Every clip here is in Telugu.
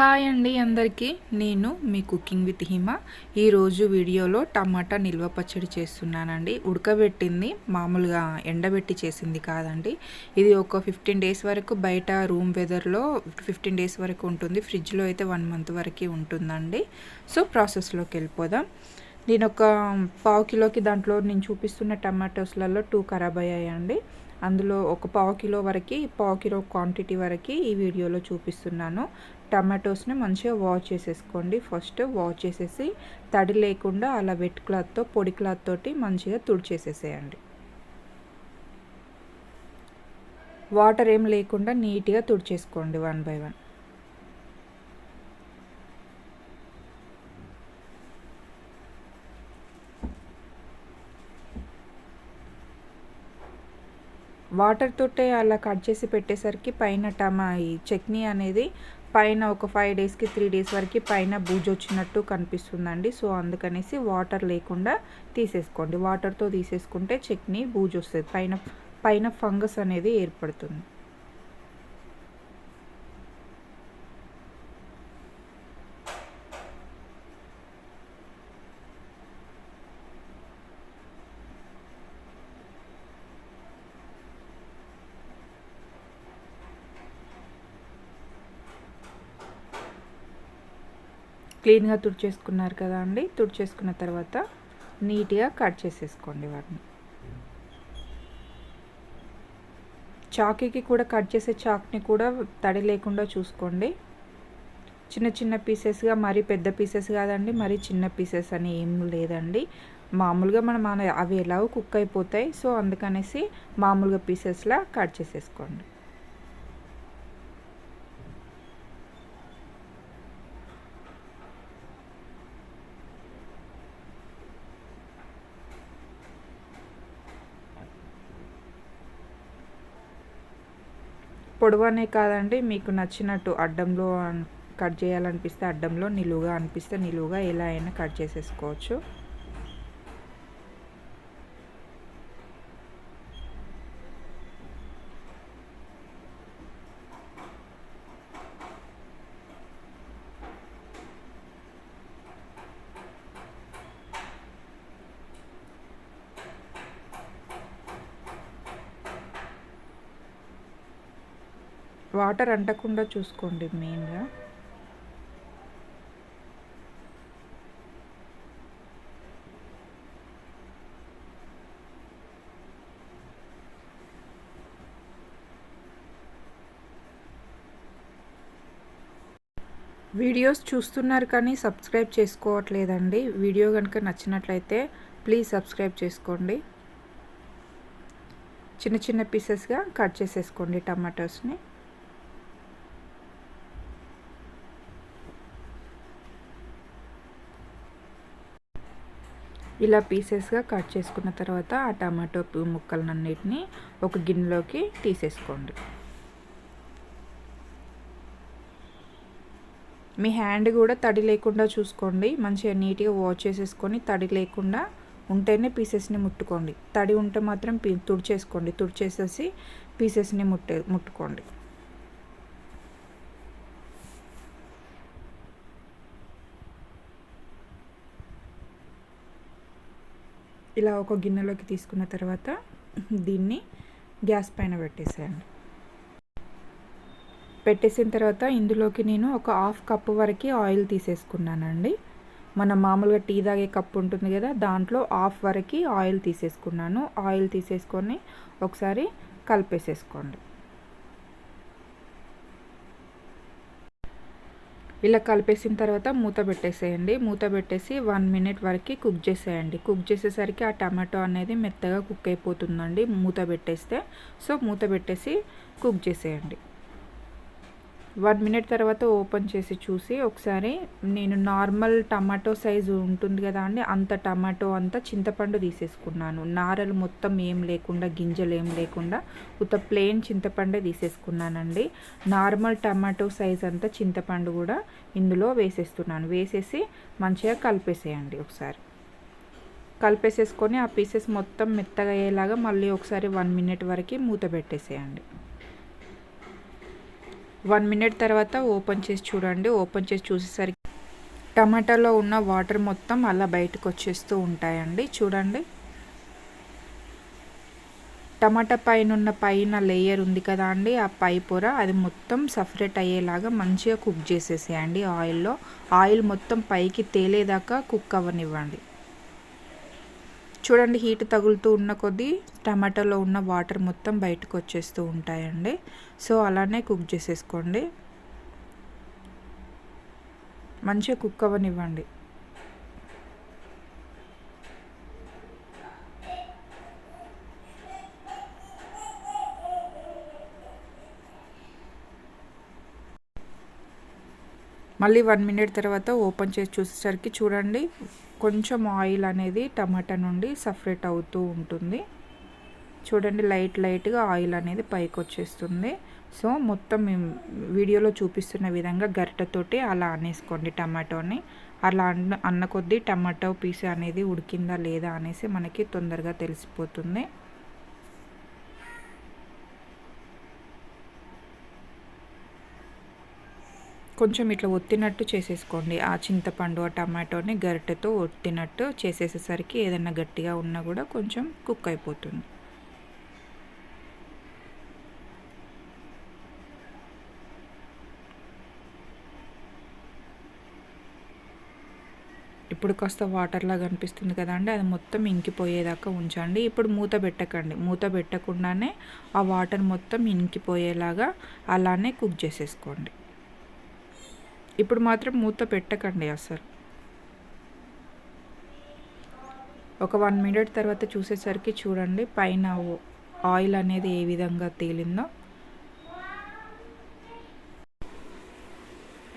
హాయ్ అండి అందరికీ. నేను మీ కుకింగ్ విత్ హిమ. ఈరోజు వీడియోలో టమాటా నిల్వ పచ్చడి చేస్తున్నానండి. ఉడకబెట్టింది మామూలుగా ఎండబెట్టి చేసింది కాదండి. ఇది ఒక ఫిఫ్టీన్ డేస్ వరకు బయట రూమ్ వెదర్లో ఫిఫ్టీన్ డేస్ వరకు ఉంటుంది. ఫ్రిడ్జ్లో అయితే వన్ మంత్ వరకు ఉంటుందండి. సో ప్రాసెస్లోకి వెళ్ళిపోదాం. నేను ఒక పావు కిలోకి దాంట్లో నేను చూపిస్తున్న టమాటోస్లలో టూ ఖరాబ్ అయ్యాయండి అందులో ఒక పావు కిలో వరకు పావు కిలో క్వాంటిటీ వరకు ఈ వీడియోలో చూపిస్తున్నాను. టమాటోస్ని మంచిగా వాష్ చేసేసుకోండి. ఫస్ట్ వాష్ చేసేసి తడి లేకుండా అలా వెట్ క్లాత్తో పొడి క్లాత్ తోటి మంచిగా తుడిచేసేసేయండి. వాటర్ ఏం లేకుండా నీట్గా తుడిచేసుకోండి వన్ బై వన్. వాటర్ తోటే అలా కట్ చేసి పెట్టేసరికి పైన టమా ఈ చట్నీ అనేది పైన ఒక ఫైవ్ డేస్కి త్రీ డేస్ వరకు పైన బూజు వచ్చినట్టు కనిపిస్తుందండి. సో అందుకనేసి వాటర్ లేకుండా తీసేసుకోండి. వాటర్తో తీసేసుకుంటే చట్నీ బూజు వస్తుంది. పైన పైన ఫంగస్ అనేది ఏర్పడుతుంది. క్లీన్గా తుడిచేసుకున్నారు కదా అండి. తుడిచేసుకున్న తర్వాత నీట్గా కట్ చేసేసుకోండి వాటిని. చాకీకి కూడా కట్ చేసే చాక్ని కూడా తడి లేకుండా చూసుకోండి. చిన్న చిన్న పీసెస్గా మరీ పెద్ద పీసెస్ కాదండి మరీ చిన్న పీసెస్ అని ఏం లేదండి. మామూలుగా మనం అవి ఎలాగో కుక్ అయిపోతాయి. సో అందుకనేసి మామూలుగా పీసెస్లా కట్ చేసేసుకోండి. పొడవనే కాదండి మీకు నచ్చినట్టు అడ్డంలో కట్ చేయాలనిపిస్తే అడ్డంలో నిలువుగా అనిపిస్తే నిలువుగా ఎలా అయినా కట్ చేసేసుకోవచ్చు. వాటర్ అంటకుండా చూసుకోండి మెయిన్గా. వీడియోస్ చూస్తున్నారు కానీ సబ్స్క్రైబ్ చేసుకోవట్లేదండి. వీడియో కనుక నచ్చినట్లయితే ప్లీజ్ సబ్స్క్రైబ్ చేసుకోండి. చిన్న చిన్న పీసెస్గా కట్ చేసేసుకోండి టమాటోస్ని. ఇలా పీసెస్గా కట్ చేసుకున్న తర్వాత ఆ టమాటో ముక్కలన్నిటిని ఒక గిన్నెలోకి తీసేసుకోండి. మీ హ్యాండ్ కూడా తడి లేకుండా చూసుకోండి. మంచిగా నీట్గా వాష్ చేసేసుకొని తడి లేకుండా ఉంటేనే పీసెస్ని ముట్టుకోండి. తడి ఉంటే మాత్రం తుడిచేసుకోండి. తుడిచేసేసి పీసెస్ని ముట్టే ముట్టుకోండి. ఇలా ఒక గిన్నెలోకి తీసుకున్న తర్వాత దీన్ని గ్యాస్ పైన పెట్టేసేయండి. పెట్టేసిన తర్వాత ఇందులోకి నేను ఒక హాఫ్ కప్పు వరకు ఆయిల్ తీసేసుకున్నానండి. మన మామూలుగా టీ తాగే కప్పు ఉంటుంది కదా దాంట్లో హాఫ్ వరకు ఆయిల్ తీసేసుకున్నాను. ఆయిల్ తీసేసుకొని ఒకసారి కలిపేసేసుకోండి. ఇలా కలిపేసిన తర్వాత మూత పెట్టేసేయండి. మూత పెట్టేసి వన్ మినిట్ వరకు కుక్ చేసేయండి. కుక్ చేసేసరికి ఆ టమాటో అనేది మెత్తగా కుక్ అయిపోతుందండి. మూత పెట్టేస్తే. సో మూత పెట్టేసి కుక్ చేసేయండి. వన్ మినిట్ తర్వాత ఓపెన్ చేసి చూసి ఒకసారి నేను నార్మల్ టమాటో సైజు ఉంటుంది కదా అండి అంత టమాటో అంతా చింతపండు తీసేసుకున్నాను. నారలు మొత్తం ఏం లేకుండా గింజలు ఏం లేకుండా ఉత్త ప్లెయిన్ చింతపండే తీసేసుకున్నానండి. నార్మల్ టమాటో సైజ్ అంతా చింతపండు కూడా ఇందులో వేసేస్తున్నాను. వేసేసి మంచిగా కలిపేసేయండి ఒకసారి. కలిపేసేసుకొని ఆ పీసెస్ మొత్తం మెత్తగా అయ్యేలాగా మళ్ళీ ఒకసారి వన్ మినిట్ వరకు మూత పెట్టేసేయండి. వన్ మినిట్ తర్వాత ఓపెన్ చేసి చూడండి. ఓపెన్ చేసి చూసేసరికి టమాటాలో ఉన్న వాటర్ మొత్తం అలా బయటకు వచ్చేస్తూ ఉంటాయండి. చూడండి. టమాటా పైన ఉన్న పైన లేయర్ ఉంది కదా అండి. ఆ పై పొర అది మొత్తం సపరేట్ అయ్యేలాగా మంచిగా కుక్ చేసేసేయండి ఆయిల్లో. ఆయిల్ మొత్తం పైకి తేలేదాకా కుక్ అవ్వనివ్వండి. చూడండి హీట్ తగులుతూ ఉన్న కొద్దీ టమాటాలో ఉన్న వాటర్ మొత్తం బయటకు వచ్చేస్తూ ఉంటాయండి. సో అలానే కుక్ చేసేసుకోండి. మంచిగా కుక్ అవ్వనివ్వండి. మళ్ళీ వన్ మినిట్ తర్వాత ఓపెన్ చేసి చూసేసరికి చూడండి కొంచెం ఆయిల్ అనేది టమాటా నుండి సపరేట్ అవుతూ ఉంటుంది. చూడండి లైట్ లైట్గా ఆయిల్ అనేది పైకి వచ్చేస్తుంది సో మొత్తం వీడియోలో చూపిస్తున్న విధంగా గరిటతోటి అలా అనేసుకోండి టమాటోని. అలా అన్న అన్న కొద్దీ టమాటో పీస్ అనేది ఉడికిందా లేదా అనేసి మనకి తొందరగా తెలిసిపోతుంది. కొంచెం ఇట్లా ఒత్తినట్టు చేసేసుకోండి. ఆ చింతపండు ఆ టమాటోని గరిటెతో ఒత్తినట్టు చేసేసేసరికి ఏదైనా గట్టిగా ఉన్నా కూడా కొంచెం కుక్ అయిపోతుంది. ఇప్పుడు కాస్త వాటర్లా కనిపిస్తుంది కదండి. అది మొత్తం ఇంకిపోయేదాకా ఉంచండి. ఇప్పుడు మూత పెట్టకండి. మూత పెట్టకుండానే ఆ వాటర్ మొత్తం ఇంకిపోయేలాగా అలానే కుక్ చేసేసుకోండి. ఇప్పుడు మాత్రం మూత పెట్టకండి అసలు. ఒక వన్ మినిట్ తర్వాత చూసేసరికి చూడండి పైన ఆయిల్ అనేది ఏ విధంగా తేలిందో.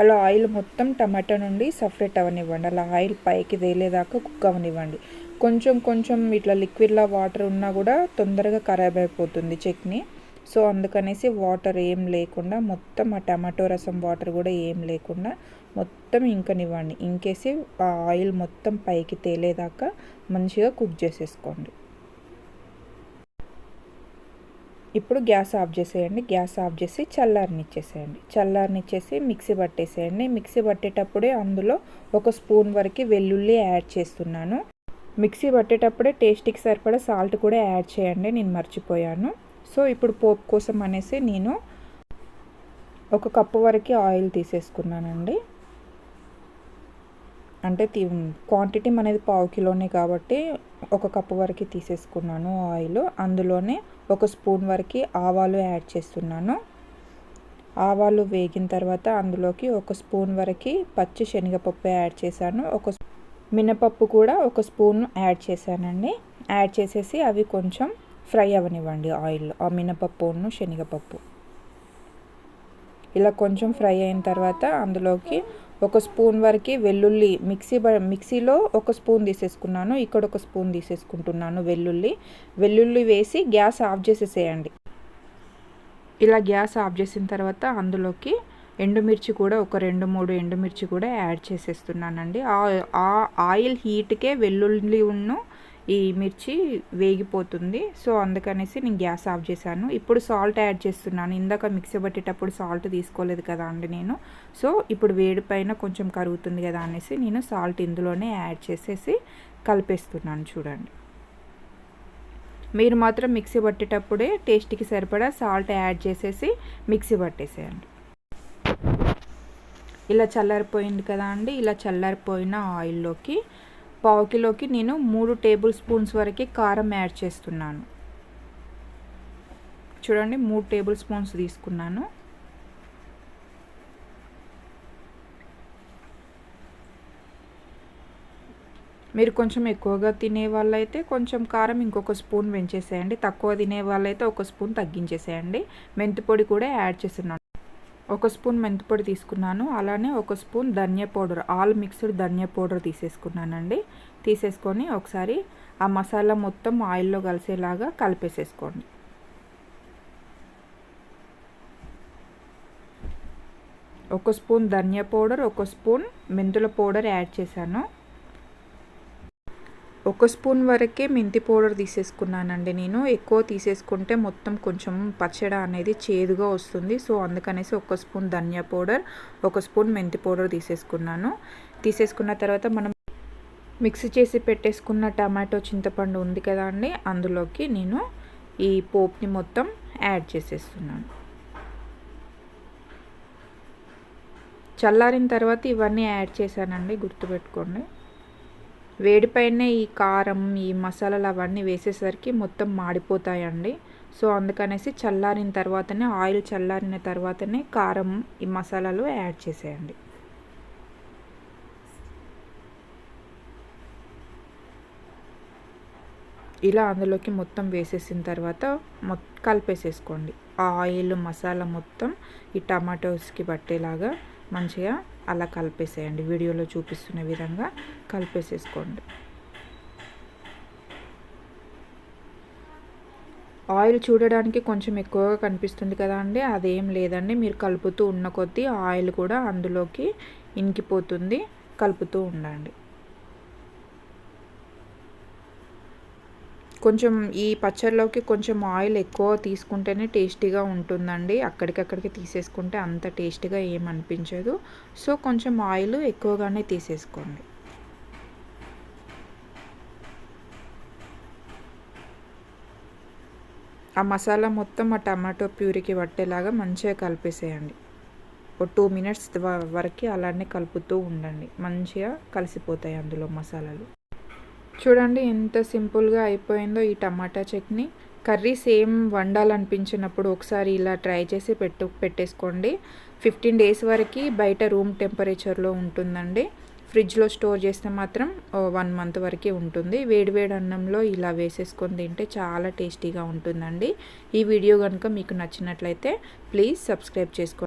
అలా ఆయిల్ మొత్తం టమాటా నుండి సపరేట్ అవనివ్వండి. అలా ఆయిల్ పైకి తేలేదాకా కుక్ అవనివ్వండి. కొంచెం కొంచెం ఇట్లా లిక్విడ్లా వాటర్ ఉన్నా కూడా తొందరగా ఖరాబ్ అయిపోతుంది చట్నీ. సో అందుకనేసి వాటర్ ఏం లేకుండా మొత్తం ఆ టమాటో రసం వాటర్ కూడా ఏం లేకుండా మొత్తం ఇంకనివ్వండి ఇంకేసి ఆ ఆయిల్ మొత్తం పైకి తేలేదాకా మంచిగా కుక్ చేసేసుకోండి. ఇప్పుడు గ్యాస్ ఆఫ్ చేసేయండి. గ్యాస్ ఆఫ్ చేసి చల్లారనిచ్చేసేయండి చల్లారనిచ్చేసి మిక్సీ పట్టేసేయండి. మిక్సీ పట్టేటప్పుడే అందులో ఒక స్పూన్ వరకు వెల్లుల్లి యాడ్ చేస్తున్నాను. మిక్సీ పట్టేటప్పుడే టేస్ట్కి సరిపడా సాల్ట్ కూడా యాడ్ చేయండి. నేను మర్చిపోయాను. సో ఇప్పుడు పోపు కోసం అనేసి నేను ఒక కప్పు వరకు ఆయిల్ తీసేసుకున్నానండి. అంటే క్వాంటిటీ అనేది పావు కిలోనే కాబట్టి ఒక కప్పు వరకు తీసేసుకున్నాను ఆయిల్. అందులోనే ఒక స్పూన్ వరకు ఆవాలు యాడ్ చేస్తున్నాను. ఆవాలు వేగిన తర్వాత అందులోకి ఒక స్పూన్ వరకు పచ్చి శనగపప్పు యాడ్ చేశాను. ఒక మినపప్పు కూడా ఒక స్పూన్ యాడ్ చేశానండి. యాడ్ చేసేసి అవి కొంచెం ఫ్రై అవ్వనివ్వండి ఆయిల్లో ఆ మినపప్పును శనగపప్పు. ఇలా కొంచెం ఫ్రై అయిన తర్వాత అందులోకి ఒక స్పూన్ వరకు వెల్లుల్లి మిక్సీ మిక్సీలో ఒక స్పూన్ తీసేసుకున్నాను ఇక్కడ ఒక స్పూన్ తీసేసుకుంటున్నాను వెల్లుల్లి. వెల్లుల్లి వేసి గ్యాస్ ఆఫ్ చేసేసేయండి. ఇలా గ్యాస్ ఆఫ్ చేసిన తర్వాత అందులోకి ఎండుమిర్చి కూడా ఒక రెండు మూడు ఎండుమిర్చి కూడా యాడ్ చేసేస్తున్నానండి. ఆ ఆయిల్ హీట్కే వెల్లుల్లి ఉన్ను ఈ మిర్చి వేగిపోతుంది. సో అందుకనేసి నేను గ్యాస్ ఆఫ్ చేశాను. ఇప్పుడు సాల్ట్ యాడ్ చేస్తున్నాను. ఇందాక మిక్సీ పట్టేటప్పుడు సాల్ట్ తీసుకోలేదు కదా అండి నేను. సో ఇప్పుడు వేడి పైన కొంచెం కరుగుతుంది కదా అనేసి నేను సాల్ట్ ఇందులోనే యాడ్ చేసేసి కలిపేస్తున్నాను చూడండి. మీరు మాత్రం మిక్సీ పట్టేటప్పుడే టేస్ట్కి సరిపడా సాల్ట్ యాడ్ చేసేసి మిక్సీ పట్టేసేయండి. ఇలా చల్లారిపోయింది కదా అండి. ఇలా చల్లారిపోయిన ఆయిల్లోకి పావు కిలోకి నేను మూడు టేబుల్ స్పూన్స్ వరకు కారం యాడ్ చేస్తున్నాను. చూడండి మూడు టేబుల్ స్పూన్స్ తీసుకున్నాను. మీరు కొంచెం ఎక్కువగా తినే వాళ్ళైతే కొంచెం కారం ఇంకొక స్పూన్ పెంచేసేయండి తక్కువ తినే వాళ్ళైతే ఒక స్పూన్ తగ్గించేసేయండి. మెంతి పొడి కూడా యాడ్ చేస్తున్నాను. ఒక స్పూన్ మెంతిపొడి తీసుకున్నాను. అలానే ఒక స్పూన్ ధనియా పౌడర్ ఆల్ మిక్స్డ్ ధనియా పౌడర్ తీసేసుకున్నానండి. తీసేసుకొని ఒకసారి ఆ మసాలా మొత్తం ఆయిల్లో కలిసేలాగా కలిపేసేసుకోండి. ఒక స్పూన్ ధనియా పౌడర్ ఒక స్పూన్ మెంతుల పౌడర్ యాడ్ చేశాను. ఒక స్పూన్ వరకే మెంతి పౌడర్ తీసేసుకున్నానండి నేను. ఎక్కువ తీసేసుకుంటే మొత్తం కొంచెం పచ్చడి అనేది చేదుగా వస్తుంది. సో అందుకనేసి ఒక స్పూన్ ధనియా పౌడర్ ఒక స్పూన్ మెంతి పౌడర్ తీసేసుకున్నాను. తీసేసుకున్న తర్వాత మనం మిక్స్ చేసి పెట్టేసుకున్న టమాటో చింతపండు ఉంది కదా అండి అందులోకి నేను ఈ పోప్ని మొత్తం యాడ్ చేసేస్తున్నాను. చల్లారిన తర్వాత ఇవన్నీ యాడ్ చేశానండి గుర్తుపెట్టుకోండి. వేడిపైనే ఈ కారం ఈ మసాలాలు అవన్నీ వేసేసరికి మొత్తం మాడిపోతాయండి. సో అందుకనేసి చల్లారిన తర్వాతనే ఆయిల్ చల్లారిన తర్వాతనే కారం ఈ మసాలాలు యాడ్ చేసేయండి. ఇలా అందులోకి మొత్తం వేసేసిన తర్వాత మొ కలిపేసేసుకోండి. ఆ ఆయిల్ మసాలా మొత్తం ఈ టమాటోస్కి పట్టేలాగా మంచిగా అలా కలిపేసేయండి. వీడియోలో చూపిస్తున్న విధంగా కలిపేసేసుకోండి. ఆయిల్ చూడడానికి కొంచెం ఎక్కువగా కనిపిస్తుంది కదా అండి. అదేం లేదండి. మీరు కలుపుతూ ఉన్న కొద్దీ ఆయిల్ కూడా అందులోకి ఇంకిపోతుంది. కలుపుతూ ఉండండి. కొంచెం ఈ పచ్చడిలోకి కొంచెం ఆయిల్ ఎక్కువ తీసుకుంటేనే టేస్టీగా ఉంటుందండి. అక్కడికక్కడికి తీసేసుకుంటే అంత టేస్టీగా ఏమనిపించదు. సో కొంచెం ఆయిల్ ఎక్కువగానే తీసేసుకోండి. ఆ మసాలా మొత్తం ఆ టమాటో ప్యూరీకి పట్టేలాగా మంచిగా కలిపేసేయండి. ఒక టూ మినిట్స్ వరకు అలానే కలుపుతూ ఉండండి. మంచిగా కలిసిపోతాయి అందులో మసాలాలు. చూడండి ఎంత సింపుల్గా అయిపోయిందో ఈ టమాటా చట్నీ. కర్రీ సేమ్ వండాలనిపించినప్పుడు ఒకసారి ఇలా ట్రై చేసి పెట్టు పెట్టేసుకోండి. ఫిఫ్టీన్ డేస్ వరకు బయట రూమ్ టెంపరేచర్లో ఉంటుందండి. ఫ్రిడ్జ్లో స్టోర్ చేస్తే మాత్రం వన్ మంత్ వరకే ఉంటుంది. వేడివేడి అన్నంలో ఇలా వేసేసుకొని తింటే చాలా టేస్టీగా ఉంటుందండి. ఈ వీడియో కనుక మీకు నచ్చినట్లయితే ప్లీజ్ సబ్స్క్రైబ్ చేసుకోండి.